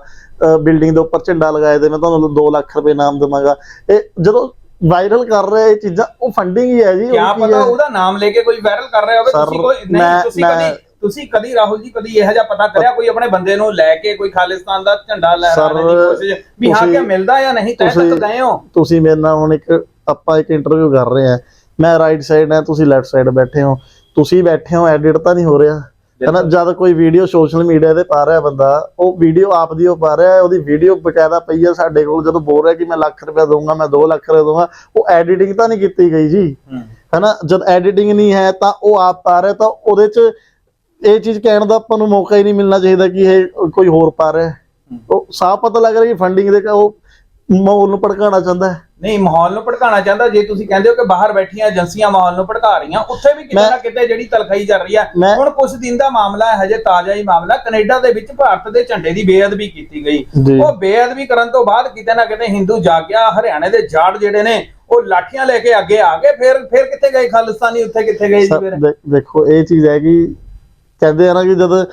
ਬਿਲਡਿੰਗ ਦੇ ਉੱਪਰ ਝੰਡਾ ਲਗਾਏ ਤੇ ਮੈਂ ਤੁਹਾਨੂੰ 2 ਲੱਖ ਰੁਪਏ ਨਾਮ ਦਵਾਂਗਾ। ਇਹ ਜਦੋਂ ਵਾਇਰਲ ਕਰ ਰਿਹਾ ਇਹ ਚੀਜ਼ਾਂ ਉਹ ਫੰਡਿੰਗ ਹੀ ਹੈ ਜੀ ਕਿਆ ਕੀ ਪਤਾ? ਉਹਦਾ ਨਾਮ ਲੈ ਕੇ ਕੋਈ ਵਾਇਰਲ ਕਰ ਰਿਹਾ ਹੋਵੇ ਤੁਸੀਂ ਕੋਈ ਨਹੀਂ ਤੁਸੀਂ ਕਦੀ ਤੁਸੀਂ ਕਦੀ ਰਾਹੁਲ ਜੀ ਕਦੀ ਇਹੋ ਜਿਹਾ ਪਤਾ ਕਰਿਆ ਕੋਈ ਆਪਣੇ ਬੰਦੇ ਨੂੰ ਲੈ ਕੇ ਕੋਈ ਖਾਲਿਸਤਾਨ ਦਾ ਝੰਡਾ ਲਹਿਰਾਉਣ ਦੀ ਕੋਸ਼ਿਸ਼ ਵੀ ਹਾਂ ਕਿ ਮਿਲਦਾ ਜਾਂ ਨਹੀਂ ਤੈਅ ਤੁਸੀਂ- ਤੱਕ ਗਏ ਹੋ? ਤੁਸੀਂ ਮੇਰੇ ਨਾਲ ਹੁਣ ਇੱਕ ਆਪਾਂ ਇੱਕ ਇੰਟਰਵਿਊ ਕਰ ਰਹੇ ਆ। ਮੈਂ ਰਾਈਟ ਸਾਈਡ ਹਾਂ ਤੁਸੀਂ ਲੈਫਟ ਸਾਈਡ ਬੈਠੇ ਹੋ। ਤੁਸੀਂ ਬੈਠੇ ਹੋ ਐਡਿਟ ਤਾਂ ਨਹੀਂ ਹੋ ਰਿਹਾ। ਹਨਾ ਜਦ ਕੋਈ ਵੀਡੀਓ ਸੋਸ਼ਲ ਮੀਡੀਆ ਤੇ ਪਾ ਰਿਹਾ ਬੰਦਾ ਉਹ ਵੀਡੀਓ ਆਪ ਦੀ ਉਹ ਪਾ ਰਿਹਾ ਹੈ, ਉਹਦੀ ਵੀਡੀਓ ਬਕਾਇਦਾ ਪਈ ਆ ਸਾਡੇ ਕੋਲ ਜਦੋਂ ਬੋਲ ਰਿਹਾ ਕਿ ਮੈਂ ਲੱਖ ਰੁਪਏ ਦਊਂਗਾ ਮੈਂ 2 ਲੱਖ ਰੁਪਏ ਦਊਂਗਾ ਉਹ ਐਡੀਟਿੰਗ ਤਾਂ ਨਹੀਂ ਕੀਤੀ ਗਈ ਜੀ। ਹਨਾ ਜਦ ਐਡੀਟਿੰਗ ਨਹੀਂ ਹੈ ਤਾਂ ਉਹ ਆਪ ਪਾ ਰਿਹਾ ਤਾਂ ਉਹਦੇ 'ਚ ਇਹ ਚੀਜ਼ ਕਹਿਣ ਦਾ ਆਪਾਂ ਨੂੰ ਮੌਕਾ ਹੀ ਨਹੀਂ ਮਿਲਣਾ ਚਾਹੀਦਾ ਕਿ ਇਹ ਕੋਈ ਹੋਰ ਪਾ ਰਿਹਾ ਹੈ। ਉਹ ਸਾਫ਼ ਪਤਾ ਲੱਗ ਰਿਹਾ ਕਿ ਫੰਡਿੰਗ ਦੇ ਉਹ ਮਾਹੌਲ ਨੂੰ ਭੜਕਾਉਣਾ ਚਾਹੁੰਦਾ ਹੈ। ਨਹੀਂ ਮਾਹੌਲ ਨੂੰ ਭੜਕਾਉਣਾ ਚਾਹੁੰਦਾ ਜੇ ਤੁਸੀਂ ਕਹਿੰਦੇ ਹੋ ਕਿ ਬਾਹਰ ਬੈਠੀਆਂ ਏਜੰਸੀਆਂ ਮਾਹੌਲ ਨੂੰ ਭੜਕਾ ਰਹੀਆਂ ਉੱਥੇ ਵੀ ਕਿਤੇ ਨਾ ਕਿਤੇ ਜਿਹੜੀ ਤਲਖਈ ਚੱਲ ਰਹੀ ਹੈ ਹੁਣ ਕੁਝ ਦਿਨ ਦਾ ਮਾਮਲਾ ਹੈ ਹਜੇ ਤਾਜ਼ਾ ਹੀ ਮਾਮਲਾ ਕੈਨੇਡਾ ਦੇ ਵਿੱਚ ਭਾਰਤ ਦੇ ਝੰਡੇ ਦੀ ਬੇਅਦਬੀ ਕੀਤੀ ਗਈ। ਉਹ ਬੇਅਦਬੀ ਕਰਨ ਤੋਂ ਬਾਅਦ ਕਿਤੇ ਨਾ ਕਿਤੇ ਹਿੰਦੂ ਜਾਗਿਆ ਹਰਿਆਣੇ ਦੇ ਜਾਟ ਜਿਹੜੇ ਨੇ ਉਹ ਲਾਠੀਆਂ ਲੈ ਕੇ ਅੱਗੇ ਆ ਗਏ ਫਿਰ ਫਿਰ ਕਿੱਥੇ ਗਏ ਖਾਲਿਸਤਾਨੀ ਉੱਥੇ ਕਿੱਥੇ ਗਏ ਜੀ ਫਿਰ? ਦੇਖੋ ਇਹ ਚੀਜ਼ ਹੈ ਕਿ ਕਹਿੰਦੇ ਆ ਨਾ ਕਿ ਜਦ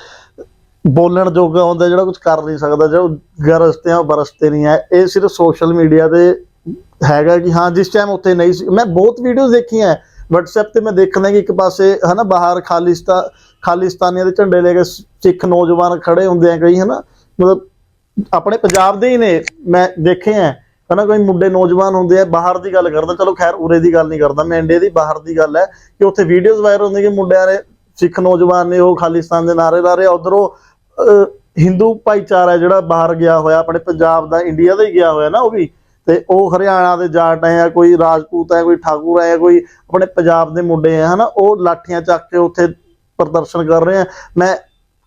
ਬੋਲਣ ਜੋਗਾ ਹੁੰਦਾ ਜਿਹੜਾ ਕੁਝ ਕਰ ਨਹੀਂ ਸਕਦਾ ਜੋ ਗਰਸਤੇ ਆ ਬਰਸਤੇ ਨਹੀਂ ਹੈ ਇਹ ਸਿਰਫ ਸੋਸ਼ਲ ਮੀਡੀਆ ਤੇ ਹੈਗਾ ਕਿ ਹਾਂ, ਜਿਸ ਟਾਈਮ ਉੱਥੇ ਨਹੀਂ ਸੀ। ਮੈਂ ਬਹੁਤ ਵੀਡੀਓਜ਼ ਦੇਖੀਆਂ WhatsApp ਤੇ ਮੈਂ ਦੇਖਣਾ ਕਿ ਇੱਕ ਪਾਸੇ, ਹਨਾ, ਬਾਹਰ ਖਾਲਿਸਤਾ, ਖਾਲਿਸਤਾਨੀਆਂ ਦੇ ਝੰਡੇ ਲੈ ਕੇ ਸਿੱਖ ਨੌਜਵਾਨ ਖੜੇ ਹੁੰਦੇ ਆ ਕਈ, ਹਨਾ। ਮਤਲਬ ਆਪਣੇ ਪੰਜਾਬ ਦੇ ਹੀ ਨੇ, ਮੈਂ ਦੇਖੇ ਆ। ਹਨਾ, ਕੋਈ ਮੁੰਡੇ ਨੌਜਵਾਨ ਹੁੰਦੇ ਆ, ਬਾਹਰ ਦੀ ਗੱਲ ਕਰਦਾ, ਚਲੋ ਖੈਰ, ਉਰੇ ਦੀ ਗੱਲ ਨਹੀਂ ਕਰਦਾ, ਮੈਂ ਇੰਡੀਆ ਦੀ ਬਾਹਰ ਦੀ ਗੱਲ ਹੈ ਕਿ ਉੱਥੇ ਵੀਡੀਓਜ਼ ਵਾਇਰਲ ਹੁੰਦੇ ਕਿ ਮੁੰਡਿਆਂ ਨੇ ਸਿੱਖ ਨੌਜਵਾਨ ਨੇ ਉਹ ਖਾਲਿਸਤਾਨ ਦੇ ਨਾਰੇ ਲਾ ਰਹੇ ਉਧਰੋਂ ਹਿੰਦੂ ਭਾਈਚਾਰਾ ਜਿਹੜਾ ਬਾਹਰ ਗਿਆ ਹੋਇਆ, ਆਪਣੇ ਪੰਜਾਬ ਦਾ, ਇੰਡੀਆ ਦਾ ਹੀ ਗਿਆ ਹੋਇਆ ਨਾ ਉਹ ਵੀ। ਤੇ ਉਹ ਹਰਿਆਣਾ ਦੇ ਜਾਟ ਹੈ ਕੋਈ ਰਾਜਪੂਤ ਹੈ, ਕੋਈ ਠਾਕੁਰ ਹੈ ਕੋਈ ਆਪਣੇ ਪੰਜਾਬ ਦੇ ਮੁੰਡੇ ਹੈ, ਹਨਾ, ਉਹ ਲਾਠੀਆਂ ਚੱਕ ਕੇ ਉੱਥੇ ਪ੍ਰਦਰਸ਼ਨ ਕਰ ਰਹੇ ਆ। ਮੈਂ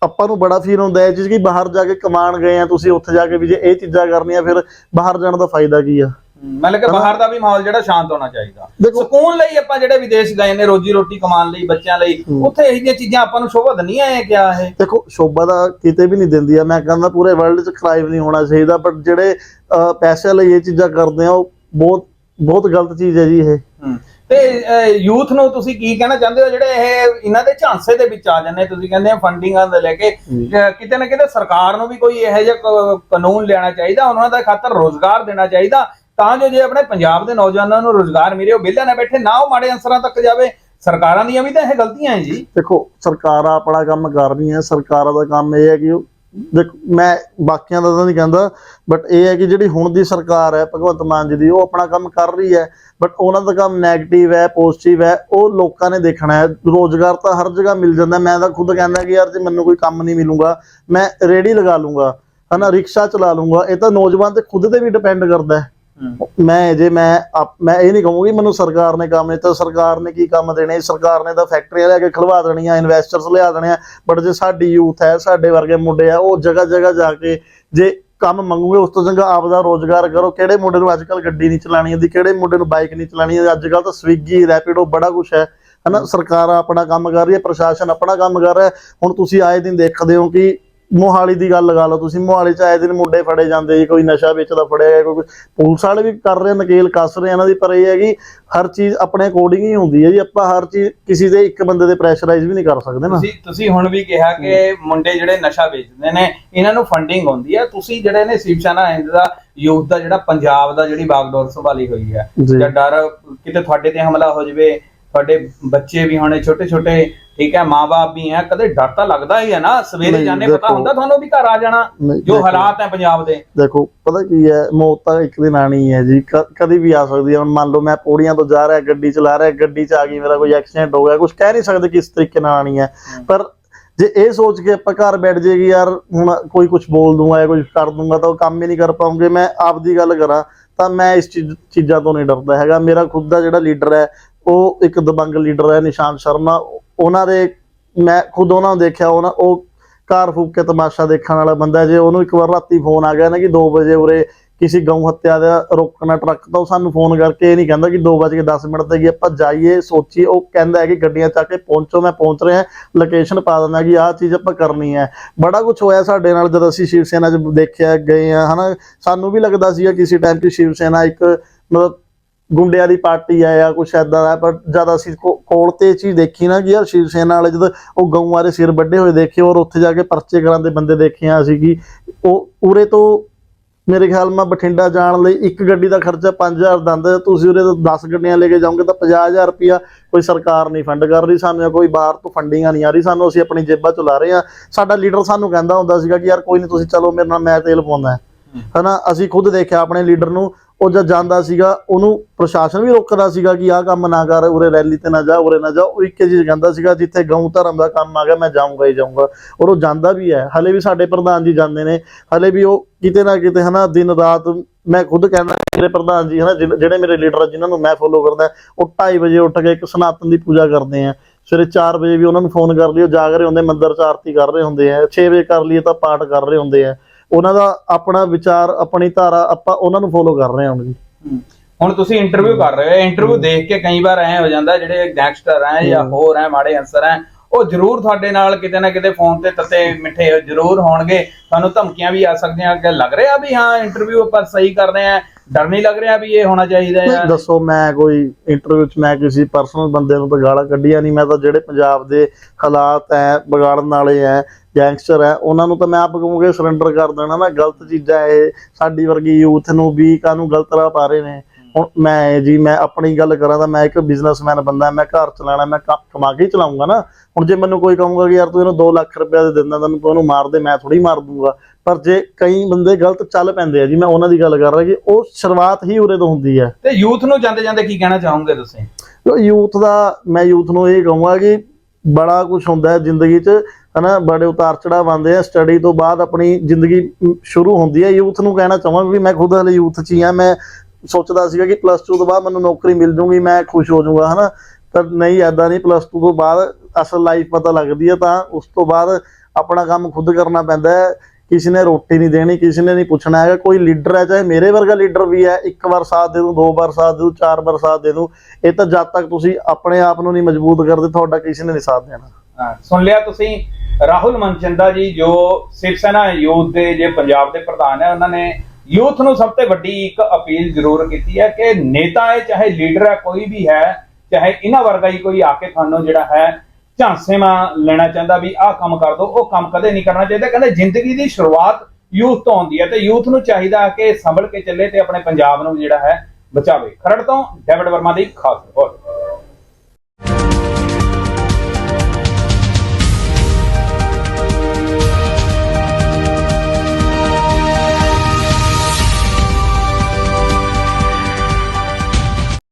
ਆਪਾਂ ਨੂੰ ਬੜਾ ਫੀਲ ਹੁੰਦਾ ਹੈ ਜਿਸ ਕਿ ਬਾਹਰ ਜਾ ਕੇ ਕਮਾਣ ਗਏ ਆ, ਤੁਸੀਂ ਉੱਥੇ ਜਾ ਕੇ ਵੀ ਜੇ ਇਹ ਚੀਜ਼ਾਂ ਕਰਨੀਆਂ, ਫਿਰ ਬਾਹਰ ਜਾਣ ਦਾ ਫਾਇਦਾ ਕੀ ਆ? ਮਤਲਬ ਕਿ ਬਾਹਰ ਦਾ ਵੀ ਮਾਹੌਲ ਜਿਹੜਾ ਸ਼ਾਂਤ ਹੋਣਾ ਚਾਹੀਦਾ। ਸਕੂਨ ਲਈ ਆਪਾਂ ਜਿਹੜੇ ਵਿਦੇਸ਼ ਗਏ ਨੇ ਰੋਜੀ ਰੋਟੀ ਕਮਾਉਣ ਲਈ ਬੱਚਿਆਂ ਲਈ। ਉੱਥੇ ਇਹੋ ਜਿਹੀਆਂ ਚੀਜ਼ਾਂ ਆਪਾਂ ਨੂੰ ਸ਼ੋਭਾ ਦਿੰਦੀਆਂ ਐ ਕਿਆ ਇਹ ਦੇਖੋ ਸ਼ੋਭਾ ਦਾ ਕਿਤੇ ਵੀ ਨਹੀਂ ਦਿੰਦੀ ਆ। ਮੈਂ ਕਹਿੰਦਾ ਪੂਰੇ ਵਰਲਡ 'ਚ ਕ੍ਰਾਈਮ ਨਹੀਂ ਹੋਣਾ ਚਾਹੀਦਾ ਪਰ ਜਿਹੜੇ ਪੈਸੇ ਲਈ ਇਹ ਚੀਜ਼ਾਂ ਕਰਦੇ ਆ ਉਹ ਬਹੁਤ ਬਹੁਤ ਗਲਤ ਚੀਜ਼ ਹੈ ਜੀ ਇਹ। ਤੇ ਯੂਥ ਨੂੰ ਤੁਸੀਂ ਕੀ ਕਹਿਣਾ ਚਾਹੁੰਦੇ ਹੋ? ਜਿਹੜੇ ਇਹ ਇਹਨਾਂ ਦੇ ਝਾਂਸੇ ਦੇ ਵਿੱਚ ਆ ਜਾਂਦੇ ਤੁਸੀਂ ਕਹਿੰਦੇ ਆ ਫੰਡਿੰਗਾਂ ਦੇ ਲੈ ਕੇ ਕਿਤੇ ਨਾ ਕਿਤੇ ਸਰਕਾਰ ਨੂੰ ਵੀ ਕੋਈ ਇਹੋ ਜਿਹਾ ਕਾਨੂੰਨ ਲੈਣਾ ਚਾਹੀਦਾ ਉਹਨਾਂ ਦਾ ਖਾਤਰ ਰੋਜ਼ਗਾਰ ਦੇਣਾ ਚਾਹੀਦਾ। ਤਾਂ ਜੋ ਜੇ ਆਪਣੇ ਪੰਜਾਬ ਦੇ ਨੌਜਵਾਨਾਂ ਨੂੰ ਰੋਜ਼ਗਾਰ ਮਿਲੇ, ਉਹ ਵਿਹਲੇ ਨਾ ਬੈਠੇ, ਨਾ ਉਹ ਮਾੜੇ ਅਨਸਰਾਂ ਤੱਕ ਜਾਵੇ, ਸਰਕਾਰਾਂ ਦੀਆਂ ਵੀ ਤਾਂ ਇਹ ਗਲਤੀਆਂ ਹੈ ਜੀ। ਦੇਖੋ, ਸਰਕਾਰਾਂ ਆਪਣਾ ਕੰਮ ਕਰ ਰਹੀਆਂ, ਸਰਕਾਰਾਂ ਦਾ ਕੰਮ ਇਹ ਹੈ ਕਿ ਉਹ ਮੈਂ ਬਾਕੀਆਂ ਦਾ ਤਾਂ ਨਹੀਂ ਕਹਿੰਦਾ ਬਟ ਇਹ ਹੈ ਕਿ ਜਿਹੜੀ ਹੁਣ ਦੀ ਸਰਕਾਰ ਹੈ, ਭਗਵੰਤ ਮਾਨ ਜੀ ਦੀ, ਉਹ ਆਪਣਾ ਕੰਮ ਕਰ ਰਹੀ ਹੈ ਬਟ ਉਹਨਾਂ ਦਾ ਕੰਮ 네ਗੇਟਿਵ ਹੈ ਪੋਜ਼ਿਟਿਵ ਹੈ, ਉਹ ਲੋਕਾਂ ਨੇ ਦੇਖਣਾ ਹੈ। ਰੋਜ਼ਗਾਰ ਤਾਂ ਹਰ ਜਗ੍ਹਾ ਮਿਲ ਜਾਂਦਾ, ਮੈਂ ਤਾਂ ਖੁਦ ਕਹਿੰਦਾ ਕਿ ਯਾਰ ਜੇ ਮੈਨੂੰ ਕੋਈ ਕੰਮ ਨਹੀਂ ਮਿਲੂਗਾ, ਮੈਂ ਰੇੜੀ ਲਗਾ ਲੂੰਗਾ, ਹਨਾ, ਰਿਕਸ਼ਾ ਚਲਾ ਲੂੰਗਾ, ਇਹ ਤਾਂ ਨੌਜਵਾਨ ਤੇ ਖੁਦ ਤੇ ਵੀ ਡਿਪੈਂਡ ਕਰਦਾ ਹੈ। ਮੈਂ ਜੇ ਮੈਂ ਮੈਂ ਇਹ ਨਹੀਂ ਕਹੂੰਗੀ ਮੈਨੂੰ ਸਰਕਾਰ ਨੇ ਕੰਮ ਦਿੱਤਾ, ਸਰਕਾਰ ਨੇ ਕੀ ਕੰਮ ਦੇਣੇ? ਸਰਕਾਰ ਨੇ ਤਾਂ ਫੈਕਟਰੀਆਂ ਲੈ ਕੇ ਖਲਵਾ ਦੇਣੀਆਂ ਇਨਵੈਸਟਰਸ ਲਿਆ ਦੇਣੇ ਬਟ ਜੇ ਸਾਡੀ ਯੂਥ ਹੈ, ਸਾਡੇ ਵਰਗੇ ਮੁੰਡੇ ਆ, ਉਹ ਜਗ੍ਹਾ ਜਗ੍ਹਾ ਜਾ ਕੇ ਜੇ ਕੰਮ ਮੰਗੂਗੇ, ਉਸ ਤੋਂ ਚੰਗਾ ਆਪ ਦਾ ਰੋਜ਼ਗਾਰ ਕਰੋ। ਕਿਹੜੇ ਮੁੰਡੇ ਨੂੰ ਅੱਜ ਕੱਲ ਗੱਡੀ ਨਹੀਂ ਚਲਾਣੀ ਆਉਂਦੀ, ਕਿਹੜੇ ਮੁੰਡੇ ਨੂੰ ਬਾਈਕ ਨਹੀਂ ਚਲਾਣੀ ਆਉਂਦੀ? ਅੱਜ ਕੱਲ ਤਾਂ ਸਵਿਗੀ ਰੈਪਿਡੋ ਬੜਾ ਕੁਝ ਹੈ। ਹਨਾ? ਸਰਕਾਰ ਆਪਣਾ ਕੰਮ ਕਰ ਰਹੀ ਹੈ, ਪ੍ਰਸ਼ਾਸਨ ਆਪਣਾ ਕੰਮ ਕਰ ਰਿਹਾ ਹੁਣ ਤੁਸੀਂ ਆਏ ਦਿਨ ਦੇਖਦੇ ਹੋ ਕਿ ਮੋਹਾਲੀ ਦੀ ਗੱਲ ਲਗਾ ਲਓ ਤੁਸੀਂ ਮੋਹਾਲੀ ਚ ਆਏ ਦਿਨ ਮੁੰਡੇ ਫੜੇ ਜਾਂਦੇ ਜੀ ਕੋਈ ਨਸ਼ਾ ਵੇਚਦਾ ਫੜਿਆ ਗਿਆ ਕੋਈ ਪੁਲਿਸ ਵਾਲੇ ਵੀ ਕਰ ਰਹੇ ਨਕੇਲ ਕੱਸ ਰਹੇ ਇਹਨਾਂ ਦੀ ਪਰ ਇਹ ਹੈ ਕਿ ਹਰ ਚੀਜ਼ ਆਪਣੇ ਅਕੋਰਡਿੰਗ ਹੀ ਹੁੰਦੀ ਹੈ ਜੀ ਆਪਾਂ ਹਰ ਚੀਜ਼ ਕਿਸੇ ਦੇ ਇੱਕ ਬੰਦੇ ਦੇ ਪ੍ਰੈਸ਼ਰਾਈਜ਼ ਵੀ ਨਹੀਂ ਕਰ ਸਕਦੇ ਨਾ। ਤੁਸੀਂ ਤੁਸੀਂ ਹੁਣ ਵੀ ਕਿਹਾ ਕਿ ਮੁੰਡੇ ਜਿਹੜੇ ਨਸ਼ਾ ਵੇਚਦੇ ਨੇ ਇਹਨਾਂ ਨੂੰ ਫੰਡਿੰਗ ਹੁੰਦੀ ਹੈ। ਤੁਸੀਂ ਜਿਹੜੇ ਨੇ ਸ਼ਿਵਸ਼ਾਨਾ ਹਿੰਦ ਦਾ ਯੂਥ ਦਾ ਜਿਹੜਾ ਪੰਜਾਬ ਦਾ ਜਿਹੜੀ ਬਾਗਡੋਰ ਸੰਭਾਲੀ ਹੋਈ ਹੈ ਜਾਂ ਡਰ ਕਿਤੇ ਤੁਹਾਡੇ ਤੇ ਹਮਲਾ ਹੋ ਜਾਵੇ ਤੁਹਾਡੇ ਬੱਚੇ ਵੀ ਹੋਣੇ ਛੋਟੇ ਛੋਟੇ ਠੀਕ ਹੈ ਮਾਪੇ ਵੀ ਹੈ ਕਦੇ ਡਰ ਤਾਂ ਲੱਗਦਾ ਹੀ ਹੈ ਨਾ ਸਵੇਰੇ ਜਾਣੇ ਪਤਾ। ਹੁੰਦਾ ਤੁਹਾਨੂੰ ਵੀ ਘਰ ਆ ਜਾਣਾ ਜੋ। ਹਾਲਾਤ ਹੈ ਪੰਜਾਬ ਦੇ। ਦੇਖੋ ਪਤਾ ਕੀ ਹੈ ਮੌਤ ਤਾਂ ਇੱਕ ਦਿਨ ਆਣੀ ਹੈ ਜੀ ਕਦੀ ਵੀ ਆ ਸਕਦੀ ਹੈ। ਹੁਣ ਮੰਨ ਲਓ ਮੈਂ ਪੌੜੀਆਂ ਤੋਂ ਜਾ ਰਿਹਾ ਗੱਡੀ ਚਲਾ ਰਿਹਾ ਗੱਡੀ 'ਚ ਆ ਗਈ ਮੇਰਾ ਕੋਈ ਐਕਸੀਡੈਂਟ ਹੋ ਗਿਆ ਕੁਝ ਕਹਿ ਨਹੀਂ ਸਕਦੇ ਕਿਸ ਤਰੀਕੇ ਨਾਲ ਆਣੀ ਹੈ। ਪਰ ਜੇ ਇਹ ਸੋਚ ਕੇ ਆਪਾਂ ਘਰ ਬੈਠ ਜਾਈਏ ਯਾਰ ਹੁਣ ਕੋਈ ਕੁਝ ਬੋਲ ਦੂੰਗਾ ਜਾਂ ਕੁਝ ਕਰ ਦੂੰਗਾ ਤਾਂ ਉਹ ਕੰਮ ਹੀ ਨਹੀਂ ਕਰ ਪਾਉਂਗੇ। ਮੈਂ ਆਪਦੀ ਗੱਲ ਕਰਾਂ ਤਾਂ ਮੈਂ ਇਸ ਚੀਜ਼ਾਂ ਤੋਂ ਨਹੀਂ ਡਰਦਾ ਹੈਗਾ। ਮੇਰਾ ਖੁਦ ਦਾ ਜਿਹੜਾ ਲੀਡਰ ਹੈ ਉਹ ਇੱਕ ਦਬੰਗ ਲੀਡਰ ਹੈ, ਨਿਸ਼ਾਨ ਸ਼ਰਮਾ। ਉਹਨਾਂ ਦੇ, ਮੈਂ ਖੁਦ ਉਹਨਾਂ ਨੂੰ ਦੇਖਿਆ ਉਹਨਾਂ ਉਹ ਕਾਰ ਫੂਕ ਕੇ ਤਮਾਸ਼ਾ ਦੇਖਣ ਵਾਲਾ ਬੰਦਾ ਜੇ ਉਹਨੂੰ ਇੱਕ ਵਾਰ ਰਾਤੀ ਫੋਨ ਆ ਗਿਆ ਨਾ ਕਿ 2 ਵਜੇ ਉਰੇ ਕਿਸੇ ਗਊ ਹੱਤਿਆ ਦਾ ਰੋਕਣਾ ਟਰੱਕ, ਤਾਂ ਉਹ ਸਾਨੂੰ ਫੋਨ ਕਰਕੇ ਇਹ ਨਹੀਂ ਕਹਿੰਦਾ ਕਿ 2:10 ਮਿੰਟ ਤੇ ਕਿ ਆਪਾਂ ਜਾਈਏ, ਸੋਚੀਏ। ਉਹ ਕਹਿੰਦਾ ਹੈ ਕਿ ਗੱਡੀਆਂ ਚੱਕ ਕੇ ਪਹੁੰਚੋ, ਮੈਂ ਪਹੁੰਚ ਰਿਹਾ ਲੋਕੇਸ਼ਨ ਪਾ ਦਿੰਦਾ ਕਿ ਆਹ ਚੀਜ਼ ਆਪਾਂ ਕਰਨੀ ਹੈ। ਬੜਾ ਕੁਝ ਹੋਇਆ ਸਾਡੇ ਨਾਲ ਜਦ ਅਸੀਂ ਸ਼ਿਵ ਸੈਨਾ 'ਚ ਦੇਖਿਆ, ਗਏ ਆ ਹਨਾ। ਸਾਨੂੰ ਵੀ ਲੱਗਦਾ ਸੀਗਾ ਕਿਸੇ ਟਾਈਮ 'ਚ ਸ਼ਿਵ ਸੈਨਾ ਇੱਕ ਮਤਲਬ ਗੁੰਡਿਆਂ ਦੀ ਪਾਰਟੀ ਆ ਜਾਂ ਕੁਛ ਐਦਾਂ ਦਾ ਪਰ ਜਦ ਅਸੀਂ ਕੋਲ ਤੇ ਚੀਜ਼ ਦੇਖੀ ਨਾ ਕਿ ਯਾਰ ਸ਼ਿਵ ਸੈਨਾ ਵਾਲੇ ਜਦ ਉਹ ਗਊਆਂ ਦੇ ਸਿਰ ਵੱਡੇ ਹੋਏ ਦੇਖੇ ਔਰ ਉੱਥੇ ਜਾ ਕੇ ਪਰਚੇ ਕਰਾਉਂਦੇ ਬੰਦੇ ਦੇਖੇ ਆ ਅਸੀਂ ਕਿ ਉਹ ਉਰੇ ਤੋਂ ਮੇਰੇ ਖਿਆਲ ਮੈਂ ਬਠਿੰਡਾ ਜਾਣ ਲਈ ਇੱਕ ਗੱਡੀ ਦਾ ਖਰਚਾ 5000 ਦੰਦ ਤੁਸੀਂ ਉਰੇ ਤੋਂ 10 ਗੱਡੀਆਂ ਲੈ ਕੇ ਜਾਓਗੇ ਤਾਂ 50000 ਰੁਪਿਆ ਕੋਈ ਸਰਕਾਰ ਨਹੀਂ ਫੰਡ ਕਰ ਰਹੀ ਸਾਨੂੰ ਕੋਈ ਬਾਹਰ ਤੋਂ ਫੰਡਿੰਗਾਂ ਨਹੀਂ ਆ ਰਹੀ ਸਾਨੂੰ ਅਸੀਂ ਆਪਣੀ ਜੇਬਾਂ ਚੋਂ ਲਾ ਰਹੇ ਆ ਸਾਡਾ ਲੀਡਰ ਸਾਨੂੰ ਕਹਿੰਦਾ ਹੁੰਦਾ ਸੀਗਾ ਕਿ ਯਾਰ ਕੋਈ ਨਹੀਂ ਤੁਸੀਂ ਚਲੋ ਮੇਰੇ ਨਾਲ ਮੈਂ ਤੇਲ ਪਾਉਂਦਾ। ਹਨਾ ਅਸੀਂ ਖੁਦ ਦੇਖਿਆ ਆਪਣੇ ਲੀਡਰ ਨੂੰ ਉਹ ਜਦ ਜਾਂਦਾ ਸੀਗਾ, ਉਹਨੂੰ ਪ੍ਰਸ਼ਾਸਨ ਵੀ ਰੋਕਦਾ ਸੀਗਾ ਕਿ ਆਹ ਕੰਮ ਨਾ ਕਰ, ਉਰੇ ਰੈਲੀ ਤੇ ਨਾ ਜਾ, ਉਰੇ ਨਾ ਜਾ। ਉਹ ਇੱਕ ਚੀਜ਼ ਕਹਿੰਦਾ ਸੀਗਾ, ਜਿੱਥੇ ਗਊ ਧਰਮ ਦਾ ਕੰਮ ਆ ਗਿਆ, ਮੈਂ ਜਾਊਂਗਾ ਹੀ ਜਾਊਂਗਾ। ਔਰ ਉਹ ਜਾਂਦਾ ਵੀ ਹੈ। ਹਲੇ ਵੀ ਸਾਡੇ ਪ੍ਰਧਾਨ ਜੀ ਜਾਂਦੇ ਨੇ। ਹਲੇ ਵੀ ਉਹ ਕਿਤੇ ਨਾ ਕਿਤੇ, ਹਨਾ, ਦਿਨ ਰਾਤ ਮੈਂ ਖੁਦ ਕਹਿੰਦਾ, ਮੇਰੇ ਪ੍ਰਧਾਨ ਜੀ, ਹਨਾ, ਜਿਨ- ਜਿਹੜੇ ਮੇਰੇ ਲੀਡਰ ਆ, ਜਿਨ੍ਹਾਂ ਨੂੰ ਮੈਂ ਫੋਲੋ ਕਰਦਾ, ਉਹ 2:30 ਵਜੇ ਉੱਠ ਕੇ ਇੱਕ ਸਨਾਤਨ ਦੀ ਪੂਜਾ ਕਰਦੇ ਆ। ਸਵੇਰੇ 4 ਵਜੇ ਵੀ ਉਹਨਾਂ ਨੂੰ ਫੋਨ ਕਰ ਲਿਓ ਜਾਗ ਰਹੇ ਹੁੰਦੇ, ਮੰਦਰ ਚ ਆਰਤੀ ਕਰ ਰਹੇ ਹੁੰਦੇ ਆ। 6 ਵਜੇ ਕਰ ਲਈਏ ਤਾਂ ਪਾਠ ਕਰ ਰਹੇ ਹੁੰਦੇ ਆ। ਉਹਨਾਂ ਦਾ ਆਪਣਾ ਵਿਚਾਰ ਆਪਣੀ ਧਾਰਾ ਆਪਾਂ ਉਹਨਾਂ ਨੂੰ ਫੋਲੋ ਕਰ ਰਹੇ ਹਾਂ ਹੁਣ ਜੀ। ਹੁਣ ਤੁਸੀਂ ਇੰਟਰਵਿਊ ਕਰ ਰਹੇ ਹੋ ਇੰਟਰਵਿਊ ਦੇਖ ਕੇ ਕਈ ਵਾਰ ਐ ਹੋ ਜਾਂਦਾ ਜਿਹੜੇ ਗੈਂਗਸਟਰ ਐ ਜਾਂ। ਹੋਰ ਐ ਮਾੜੇ ਅੰਸਰ ਐ ਉਹ ਜ਼ਰੂਰ ਤੁਹਾਡੇ ਨਾਲ ਕਿਤੇ ਨਾ ਕਿਤੇ ਫੋਨ ਤੇ ਤੱਤੇ ਮਿੱਠੇ ਜ਼ਰੂਰ ਹੋਣਗੇ। ਤੁਹਾਨੂੰ ਧਮਕੀਆਂ ਵੀ ਆ ਸਕਦੀਆਂ ਕਿ ਲੱਗ ਰਿਹਾ ਵੀ ਹਾਂ ਇੰਟਰਵਿਊ ਆਪਾਂ ਸਹੀ ਕਰ ਰਹੇ ਆ ਡਰ ਨਹੀਂ ਲੱਗ ਰਿਹਾ ਵੀ ਇਹ ਹੋਣਾ ਚਾਹੀਦਾ ਹੈ ਦੱਸੋ ਮੈਂ ਕੋਈ ਇੰਟਰਵਿਊ ਚ ਮੈਂ ਕਿਸੇ ਪਰਸਨਲ ਬੰਦੇ ਨੂੰ ਤਾਂ ਗਾਲਾਂ ਕੱਢੀਆਂ ਨਹੀਂ ਮੈਂ ਤਾਂ ਜਿਹੜੇ ਪੰਜਾਬ ਦੇ ਹਾਲਾਤ ਐ ਵਿਗਾੜਨ ਵਾਲੇ ਐ ਗੈਂਗਸਟਰ ਐ ਉਹਨਾਂ ਨੂੰ ਤਾਂ ਮੈਂ ਆਪ ਕਹੂੰਗਾ ਸਰੈਂਡਰ ਕਰ ਦੇਣਾ। ਮੈਂ ਗਲਤ ਚੀਜ਼ਾਂ ਇਹ ਸਾਡੀ ਵਰਗੀ ਯੂਥ ਨੂੰ ਵੀ ਕਾਨੂੰ ਗਲਤ ਰਾਹ ਪਾ ਰਹੇ ਨੇ? ਹੁਣ ਮੈਂ ਜੀ ਮੈਂ ਆਪਣੀ ਗੱਲ ਕਰਾਂ ਤਾਂ ਮੈਂ ਇੱਕ ਬਿਜ਼ਨਸਮੈਨ ਬੰਦਾ ਮੈਂ ਘਰ ਚਲਾਣਾ ਮੈਂ ਕਮਾ ਕੇ ਚਲਾਉਂਗਾ ਨਾ। ਹੁਣ ਜੇ ਮੈਨੂੰ ਕੋਈ ਕਹੂੰਗਾ ਕਿ ਯਾਰ ਤੂੰ ਇਹਨੂੰ 2 ਲੱਖ ਰੁਪਏ ਦੇ ਦਿੰਦਾ ਤੈਨੂੰ ਤੂੰ ਉਹਨੂੰ ਮਾਰ ਦੇ ਮੈਂ ਥੋੜੀ ਮਾਰ ਦੂੰਗਾ। ਪਰ ਜੇ ਕਈ ਬੰਦੇ ਗਲਤ ਚੱਲ ਪੈਂਦੇ ਆ ਜੀ ਮੈਂ ਉਹਨਾਂ ਦੀ ਗੱਲ ਕਰ ਰਿਹਾ ਕਿ ਉਹ ਸ਼ੁਰੂਆਤ ਹੀ ਉਰੇ ਤੋਂ ਹੁੰਦੀ ਹੈ। ਤੇ ਯੂਥ ਨੂੰ ਜਾਂਦੇ ਜਾਂਦੇ ਕੀ ਕਹਿਣਾ ਚਾਹੋਗੇ ਤੁਸੀਂ? ਯੂਥ ਦਾ ਮੈਂ ਯੂਥ ਨੂੰ ਇਹ ਕਹੂੰਗਾ ਕਿ ਬੜਾ ਕੁਝ ਹੁੰਦਾ ਹੈ ਜ਼ਿੰਦਗੀ 'ਚ ਹਨਾ ਬੜੇ ਉਤਾਰ ਚੜਾਵ ਆਉਂਦੇ ਆ। ਸਟੱਡੀ ਤੋਂ ਬਾਅਦ ਆਪਣੀ ਜ਼ਿੰਦਗੀ ਸ਼ੁਰੂ ਹੁੰਦੀ ਹੈ। ਯੂਥ ਨੂੰ ਕਹਿਣਾ ਚਾਹਾਂਗਾ ਵੀ ਮੈਂ ਖੁਦ ਹਲੇ ਯੂਥ 'ਚ ਹੀ ਆ ਮੈਂ ਸੋਚਦਾ ਸੀਗਾ ਕਿ ਪਲੱਸ 2 ਤੋਂ ਬਾਅਦ ਮੈਨੂੰ ਨੌਕਰੀ ਮਿਲ ਜੂਗੀ, ਮੈਂ ਖੁਸ਼ ਹੋ ਜਾਊਂਗਾ, ਹਨਾ? ਪਰ ਨਹੀਂ ਐਦਾਂ ਨਹੀਂ ਪਲੱਸ 2 ਤੋਂ ਬਾਅਦ ਅਸਲ ਲਾਈਫ ਪਤਾ ਲੱਗਦੀ ਹੈ ਤਾਂ ਉਸ ਤੋਂ ਬਾਅਦ ਆਪਣਾ ਕੰਮ ਖੁਦ ਕਰਨਾ ਪੈਂਦਾ ਹੈ। ਕਿਸੇ ਨੇ ਰੋਟੀ ਨਹੀਂ ਦੇਣੀ, ਕਿਸੇ ਨੇ ਨਹੀਂ ਪੁੱਛਣਾ ਹੈਗਾ। ਕੋਈ ਲੀਡਰ ਹੈ, ਚਾਹੇ ਮੇਰੇ ਵਰਗਾ ਲੀਡਰ ਵੀ ਹੈ, ਇੱਕ ਵਾਰ ਸਾਥ ਦੇ ਦੂੰ, ਦੋ ਵਾਰ ਸਾਥ ਦੇ ਦੂੰ, ਚਾਰ ਵਾਰ ਸਾਥ ਦੇ ਦੂੰ, ਇਹ ਤਾਂ ਜਦ ਤੱਕ ਤੁਸੀਂ ਆਪਣੇ ਆਪ ਨੂੰ ਨਹੀਂ ਮਜ਼ਬੂਤ ਕਰਦੇ, ਤੁਹਾਡਾ ਕਿਸੇ ਨੇ ਨਹੀਂ ਸਾਥ ਦੇਣਾ। ਸੁਣ ਲਿਆ ਤੁਸੀਂ। ਰਾਹੁਲ ਮਨਚੰਦਾ ਜੀ, ਜੋ ਸਿਵ ਸੈਨਾ ਯੂਥ ਦੇ, ਜੇ ਪੰਜਾਬ ਦੇ ਪ੍ਰਧਾਨ ਹੈ, ਉਹਨਾਂ ਨੇ ਯੂਥ ਨੂੰ ਸਭ ਤੋਂ ਵੱਡੀ ਇੱਕ ਅਪੀਲ ਜ਼ਰੂਰ ਕੀਤੀ ਹੈ ਕਿ ਨੇਤਾ ਹੈ, ਚਾਹੇ ਲੀਡਰ ਹੈ, ਕੋਈ ਵੀ ਹੈ, ਚਾਹੇ ਇਹਨਾਂ ਵਰਗਾ ਹੀ ਕੋਈ ਆ ਕੇ ਤੁਹਾਨੂੰ ਜਿਹੜਾ ਹੈ ਝਾਂਸੇਵਾਂ ਲੈਣਾ ਚਾਹੁੰਦਾ ਵੀ ਆਹ ਕੰਮ ਕਰ ਦੋ, ਉਹ ਕੰਮ ਕਦੇ ਨਹੀਂ ਕਰਨਾ ਚਾਹੀਦਾ। ਕਹਿੰਦੇ ਜ਼ਿੰਦਗੀ ਦੀ ਸ਼ੁਰੂਆਤ ਯੂਥ ਤੋਂ ਹੁੰਦੀ ਹੈ ਤੇ ਯੂਥ ਨੂੰ ਚਾਹੀਦਾ ਕਿ ਸੰਭਲ ਕੇ ਚੱਲੇ ਤੇ ਆਪਣੇ ਪੰਜਾਬ ਨੂੰ ਜਿਹੜਾ ਹੈ ਬਚਾਵੇ। ਖਰੜ ਤੋਂ ਡੇਵਿਡ ਵਰਮਾ ਦੀ ਖਾਸ ਰਿਪੋਰਟ।